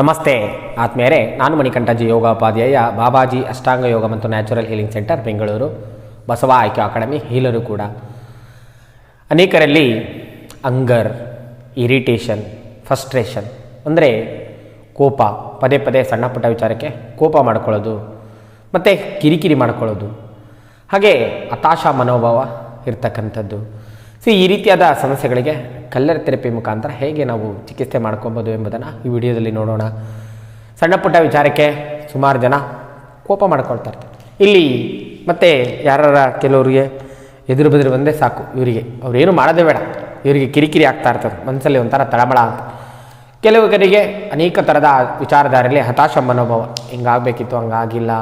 ನಮಸ್ತೆ. ಆತ್ಮೀಯರೇ, ನಾನು ಮಣಿಕಂಠಜಿ, ಯೋಗೋಪಾಧ್ಯಾಯ, ಬಾಬಾಜಿ ಅಷ್ಟಾಂಗ ಯೋಗ ಮತ್ತು natural healing centre, Bengaluru. Basava ಆಯ್ಕೆ ಅಕಾಡೆಮಿ, ಹೀಲರು ಕೂಡ. ಅನೇಕರಲ್ಲಿ ಅಂಗರ್, ಇರಿಟೇಷನ್ ಫಸ್ಟ್ರೇಷನ್ ಅಂದರೆ ಕೋಪ, ಪದೇ ಪದೇ ಸಣ್ಣ ಪುಟ್ಟ ವಿಚಾರಕ್ಕೆ ಕೋಪ ಮಾಡ್ಕೊಳ್ಳೋದು, ಮತ್ತು ಕಿರಿಕಿರಿ ಮಾಡ್ಕೊಳ್ಳೋದು. ಹಾಗೆ ಹತಾಶಾ ಮನೋಭಾವ ಇರ್ತಕ್ಕಂಥದ್ದು. ಸೊ ಈ ರೀತಿಯಾದ ಸಮಸ್ಯೆಗಳಿಗೆ ಕಲ್ಲರ್ ಥೆರಪಿ ಮುಖಾಂತರ ಹೇಗೆ ನಾವು ಚಿಕಿತ್ಸೆ ಮಾಡ್ಕೊಬೋದು ಎಂಬುದನ್ನು ಈ ವಿಡಿಯೋದಲ್ಲಿ ನೋಡೋಣ. ಸಣ್ಣ ಪುಟ್ಟ ವಿಚಾರಕ್ಕೆ ಸುಮಾರು ಜನ ಕೋಪ ಮಾಡ್ಕೊಳ್ತಾರೆ. ಇಲ್ಲಿ ಮತ್ತೆ ಯಾರ ಕೆಲವರಿಗೆ ಎದುರು ಬದುರು ಬಂದೇ ಸಾಕು, ಇವರಿಗೆ. ಅವರೇನು ಮಾಡೋದೇ ಬೇಡ. ಇವರಿಗೆ ಕಿರಿಕಿರಿ ಆಗ್ತಾ ಇರ್ತದೆ. ಮನಸ್ಸಲ್ಲಿ ಒಂಥರ ತಳಮಳ ಅಂತ. ಕೆಲವರಿಗೆ ಅನೇಕ ಥರದ ವಿಚಾರಧಾರೆಯಲ್ಲಿ ಹತಾಶ ಮನೋಭಾವ. ಹಿಂಗಾಗಬೇಕಿತ್ತು, ಹಂಗಾಗಿಲ್ಲ,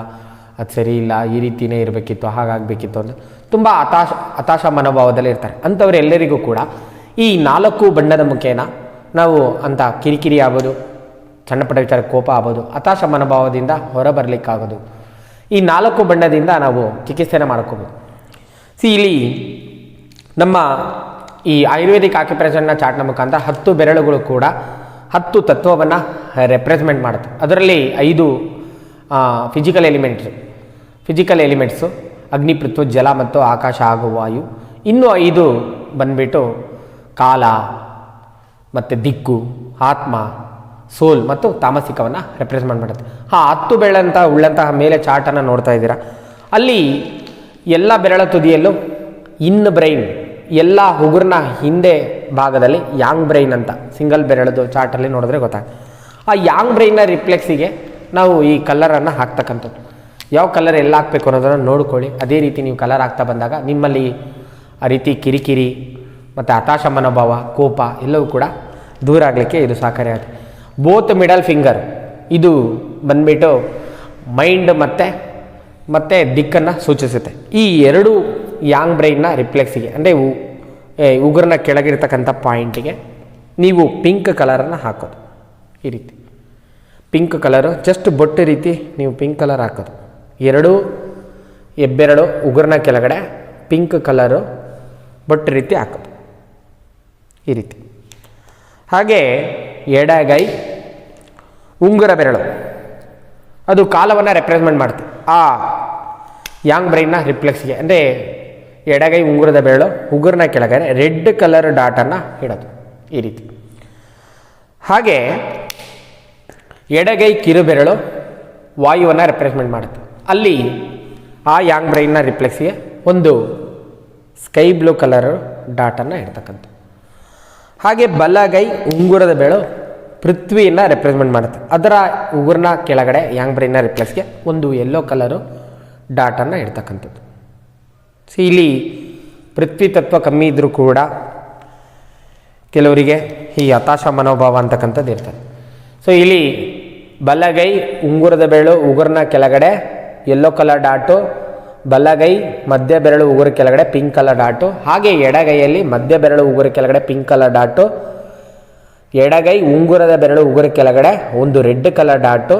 ಅದು ಸರಿ ಇಲ್ಲ, ಈ ರೀತಿಯೇ ಇರಬೇಕಿತ್ತು, ಹಾಗಾಗಬೇಕಿತ್ತು ಅಂತ. ತುಂಬ ಹತಾಶ ಹತಾಶ ಮನೋಭಾವದಲ್ಲಿ ಇರ್ತಾರೆ. ಅಂಥವರೆಲ್ಲರಿಗೂ ಕೂಡ ಈ ನಾಲ್ಕು ಬಣ್ಣದ ಮುಖೇನ ನಾವು ಅಂತ ಕಿರಿಕಿರಿ ಆಗೋದು ಸಣ್ಣ ಪುಟ್ಟ ವಿಚಾರ ಕೋಪ ಆಗೋದು ಹತಾಶ ಮನೋಭಾವದಿಂದ ಹೊರಬರಲಿಕ್ಕಾಗೋದು ಈ ನಾಲ್ಕು ಬಣ್ಣದಿಂದ ನಾವು ಚಿಕಿತ್ಸೆನ ಮಾಡ್ಕೋಬೋದು. ಸಿ, ಇಲ್ಲಿ ನಮ್ಮ ಈ ಆಯುರ್ವೇದಿಕ್ ಆಕ್ಯುಪ್ರೆಷನ್ನ ಚಾಟ್ನ ಮುಖಾಂತರ ಹತ್ತು ಬೆರಳುಗಳು ಕೂಡ ಹತ್ತು ತತ್ವವನ್ನು ರೆಪ್ರೆಸೆಂಟ್ ಮಾಡುತ್ತೆ. ಅದರಲ್ಲಿ ಐದು ಫಿಸಿಕಲ್ ಎಲಿಮೆಂಟ್ಸು ಫಿಸಿಕಲ್ ಎಲಿಮೆಂಟ್ಸು ಅಗ್ನಿ ಪೃಥ್ವಿ ಜಲ ಮತ್ತು ಆಕಾಶ ಹಾಗೂ ವಾಯು, ಇನ್ನೂ ಐದು ಬಂದ್ಬಿಟ್ಟು ಕಾಲ, ಮತ್ತು ದಿಕ್ಕು, ಆತ್ಮ, ಸೋಲ್ ಮತ್ತು ತಾಮಸಿಕವನ್ನು ರೆಪ್ರೆಸೆಂಟ್ ಮಾಡುತ್ತೆ ಆ ಹತ್ತು ಬೆರಳಂತ ಉಳ್ಳಂತಹ ಮೇಲೆ ಚಾರ್ಟನ್ನು ನೋಡ್ತಾ ಇದ್ದೀರಾ? ಅಲ್ಲಿ ಎಲ್ಲ ಬೆರಳ ತುದಿಯಲ್ಲೂ ಇನ್ ಬ್ರೈನ್ ಎಲ್ಲ ಉಗುರ್ನ ಹಿಂದೆ ಭಾಗದಲ್ಲಿ ಯಾಂಗ್ ಬ್ರೈನ್ ಅಂತ ಸಿಂಗಲ್ ಬೆರಳದು ಚಾರ್ಟಲ್ಲಿ ನೋಡಿದ್ರೆ ಗೊತ್ತಾಗುತ್ತೆ. ಆ ಯಾಂಗ್ ಬ್ರೈನ್ನ ರಿಫ್ಲೆಕ್ಸಿಗೆ ನಾವು ಈ ಕಲರನ್ನು ಹಾಕ್ತಕ್ಕಂಥದ್ದು. ಯಾವ ಕಲರ್ ಎಲ್ಲ ಹಾಕಬೇಕು ಅನ್ನೋದನ್ನು ನೋಡ್ಕೊಳ್ಳಿ. ಅದೇ ರೀತಿ ನೀವು ಕಲರ್ ಹಾಕ್ತಾ ಬಂದಾಗ ನಿಮ್ಮಲ್ಲಿ ಆ ರೀತಿ ಕಿರಿಕಿರಿ ಮತ್ತು ಹತಾಶ ಮನೋಭಾವ, ಕೋಪ ಎಲ್ಲವೂ ಕೂಡ ದೂರ ಆಗಲಿಕ್ಕೆ ಇದು ಸಹಕಾರಿಯಾಗುತ್ತೆ ಬೋತ್ ಮಿಡಲ್ ಫಿಂಗರ್ ಇದು ಬಂದ್ಬಿಟ್ಟು ಮೈಂಡ್ ಮತ್ತು ಮತ್ತು ದಿಕ್ಕನ್ನು ಸೂಚಿಸುತ್ತೆ. ಈ ಎರಡು ಯಾಂಗ್ ಬ್ರೈನ್ನ ರಿಫ್ಲೆಕ್ಸಿಗೆ ಅಂದರೆ ಉಗುರನ್ನ ಕೆಳಗಿರ್ತಕ್ಕಂಥ ಪಾಯಿಂಟಿಗೆ ನೀವು ಪಿಂಕ್ ಕಲರನ್ನು ಹಾಕೋದು. ಈ ರೀತಿ. ಪಿಂಕ್ ಕಲರು ಜಸ್ಟ್ ಬೊಟ್ಟು ರೀತಿ ನೀವು ಪಿಂಕ್ ಕಲರ್ ಹಾಕೋದು. ಎರಡು, ಎಬ್ಬೆರಡು ಉಗುರನ್ನ ಕೆಳಗಡೆ ಪಿಂಕ್ ಕಲರು ಬೊಟ್ಟು ರೀತಿ ಹಾಕೋದು. ಈ ರೀತಿ. ಹಾಗೆ ಎಡಗೈ, ಉಂಗುರ ಬೆರಳು. ಅದು ಕಾಲವನ್ನು ರೆಪ್ರೆಸೆಂಟ್ ಮಾಡುತ್ತೆ ಆ ಯಾಂಗ್ ಬ್ರೈನ್ನ ರಿಫ್ಲೆಕ್ಸ್ಗೆ ಅಂದರೆ ಎಡಗೈ, ಉಂಗುರದ ಬೆರಳು, ಉಗುರನ ಕೆಳಗಡೆ ರೆಡ್ ಕಲರ್ ಡಾಟನ್ನು ಇಡೋದು ಈ ರೀತಿ. ಹಾಗೆ ಎಡಗೈ ಕಿರುಬೆರಳು ವಾಯುವನ್ನು ರೆಪ್ರೆಸೆಂಟ್ ಮಾಡುತ್ತೆ. ಅಲ್ಲಿ ಆ ಯಾಂಗ್ ಬ್ರೈನ್ನ ರಿಫ್ಲೆಕ್ಸ್ಗೆ ಒಂದು ಸ್ಕೈ ಬ್ಲೂ ಕಲರ್ ಡಾಟನ್ನು ಇಡ್ತಕ್ಕಂಥ ಹಾಗೆ ಬಲಗೈ ಉಂಗುರದ ಬೆಳು ಪೃಥ್ವಿಯನ್ನು ರೆಪ್ರೆಸೆಂಟ್ ಮಾಡುತ್ತೆ. ಅದರ ಉಗುರ್ನ ಕೆಳಗಡೆ ಯಾಂಗ್ ಬ್ರೈನ್ನ ರಿಪ್ಲೇಸ್ಗೆ ಒಂದು ಯೆಲ್ಲೋ ಕಲರು ಡಾಟನ್ನು ಇಡ್ತಕ್ಕಂಥದ್ದು. ಸೊ ಇಲ್ಲಿ ಪೃಥ್ವಿ ತತ್ವ ಕಮ್ಮಿ ಇದ್ದರೂ ಕೂಡ ಕೆಲವರಿಗೆ ಈ ಹತಾಶ ಮನೋಭಾವ ಅಂತಕ್ಕಂಥದ್ದು ಇರ್ತದೆ. ಸೊ ಇಲ್ಲಿ ಬಲಗೈ ಉಂಗುರದ ಬೆಳು ಉಗುರ್ನ ಕೆಳಗಡೆ ಯೆಲ್ಲೋ ಕಲರ್ ಡಾಟು ಬಲಗೈ, ಮಧ್ಯ ಬೆರಳು, ಉಗುರು ಕೆಳಗಡೆ ಪಿಂಕ್ ಕಲರ್ ಡಾಟು, ಹಾಗೆ ಎಡಗೈಯಲ್ಲಿ ಮಧ್ಯ ಬೆರಳು, ಉಗುರು ಕೆಳಗಡೆ ಪಿಂಕ್ ಕಲರ್ ಡಾಟು, ಎಡಗೈ, ಉಂಗುರದ ಬೆರಳು, ಉಗುರು ಕೆಳಗಡೆ ಒಂದು ರೆಡ್ ಕಲರ್ ಡಾಟು,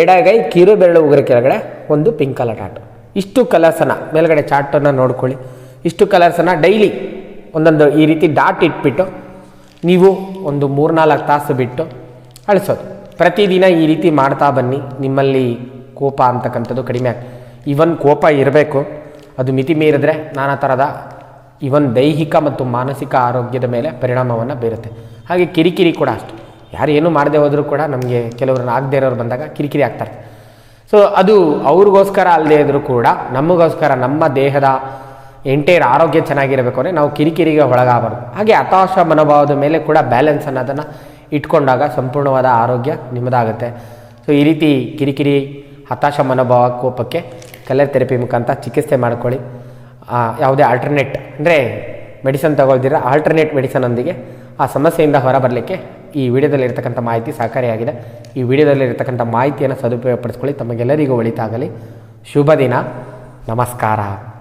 ಎಡಗೈ, ಕಿರು ಬೆರಳು, ಉಗುರು ಕೆಳಗಡೆ ಒಂದು ಪಿಂಕ್ ಕಲರ್ ಡಾಟು. ಇಷ್ಟು ಕಲರ್ಸನ್ನು ಮೇಲ್ಗಡೆ ಚಾರ್ಟನ್ನು ನೋಡ್ಕೊಳ್ಳಿ. ಇಷ್ಟು ಕಲರ್ಸನ್ನು ಡೈಲಿ ಒಂದೊಂದು ಈ ರೀತಿ ಡಾಟ್ ಇಟ್ಬಿಟ್ಟು ನೀವು ಒಂದು ಮೂರ್ನಾಲ್ಕು ತಾಸು ಬಿಟ್ಟು ಅಳಿಸೋದು. ಪ್ರತಿದಿನ ಈ ರೀತಿ ಮಾಡ್ತಾ ಬನ್ನಿ. ನಿಮ್ಮಲ್ಲಿ ಕೋಪ ಅಂತಕ್ಕಂಥದ್ದು ಕಡಿಮೆ ಆಗ ಇವನ್ ಕೋಪ ಇರಬೇಕು. ಅದು ಮಿತಿ ಮೀರಿದ್ರೆ ನಾನಾ ಥರದ ಇವನ್ ದೈಹಿಕ ಮತ್ತು ಮಾನಸಿಕ ಆರೋಗ್ಯದ ಮೇಲೆ ಪರಿಣಾಮವನ್ನು ಬೀರುತ್ತೆ. ಹಾಗೆ ಕಿರಿಕಿರಿ ಕೂಡ ಅಷ್ಟೆ. ಯಾರು ಏನು ಮಾಡದೆ ಹೋದರೂ ಕೂಡ ನಮಗೆ ಕೆಲವ್ರನ್ನ ಆಗದೆ ಇರೋರು ಬಂದಾಗ ಕಿರಿಕಿರಿ ಆಗ್ತಾರೆ. ಸೊ ಅದು ಅವ್ರಿಗೋಸ್ಕರ ಅಲ್ಲದೆ ಇದ್ದರೂ ಕೂಡ ನಮಗೋಸ್ಕರ ನಮ್ಮ ದೇಹದ ಎಂಟೈರ್ ಆರೋಗ್ಯ ಚೆನ್ನಾಗಿರಬೇಕು ಅಂದರೆ ನಾವು ಕಿರಿಕಿರಿಗೆ ಒಳಗಾಗಬಾರ್ದು. ಹಾಗೆ ಹತಾಶ ಮನೋಭಾವದ ಮೇಲೆ ಕೂಡ ಬ್ಯಾಲೆನ್ಸ್ ಅನ್ನೋದನ್ನು ಇಟ್ಕೊಂಡಾಗ ಸಂಪೂರ್ಣವಾದ ಆರೋಗ್ಯ ನಿಮ್ಮದಾಗುತ್ತೆ. ಸೊ ಈ ರೀತಿ ಕಿರಿಕಿರಿ, ಹತಾಶ ಮನೋಭಾವ ಕೋಪಕ್ಕೆ ಕಲರ್ ಥೆರಪಿ ಮುಖಾಂತರ ಚಿಕಿತ್ಸೆ ಮಾಡ್ಕೊಳ್ಳಿ. ಯಾವುದೇ ಆಲ್ಟರ್ನೇಟ್ ಅಂದರೆ ಮೆಡಿಸನ್ ತಗೊಳ್ದಿರ ಆಲ್ಟರ್ನೇಟ್ ಮೆಡಿಸನ್ನೊಂದಿಗೆ ಆ ಸಮಸ್ಯೆಯಿಂದ ಹೊರಬರಲಿಕ್ಕೆ ಈ ವಿಡಿಯೋದಲ್ಲಿರ್ತಕ್ಕಂಥ ಮಾಹಿತಿ ಸಹಕಾರಿಯಾಗಿದೆ. ಈ ವಿಡಿಯೋದಲ್ಲಿರ್ತಕ್ಕಂಥ ಮಾಹಿತಿಯನ್ನು ಸದುಪಯೋಗಪಡಿಸ್ಕೊಳ್ಳಿ. ತಮಗೆಲ್ಲರಿಗೂ ಒಳಿತಾಗಲಿ. ಶುಭ ದಿನ. ನಮಸ್ಕಾರ.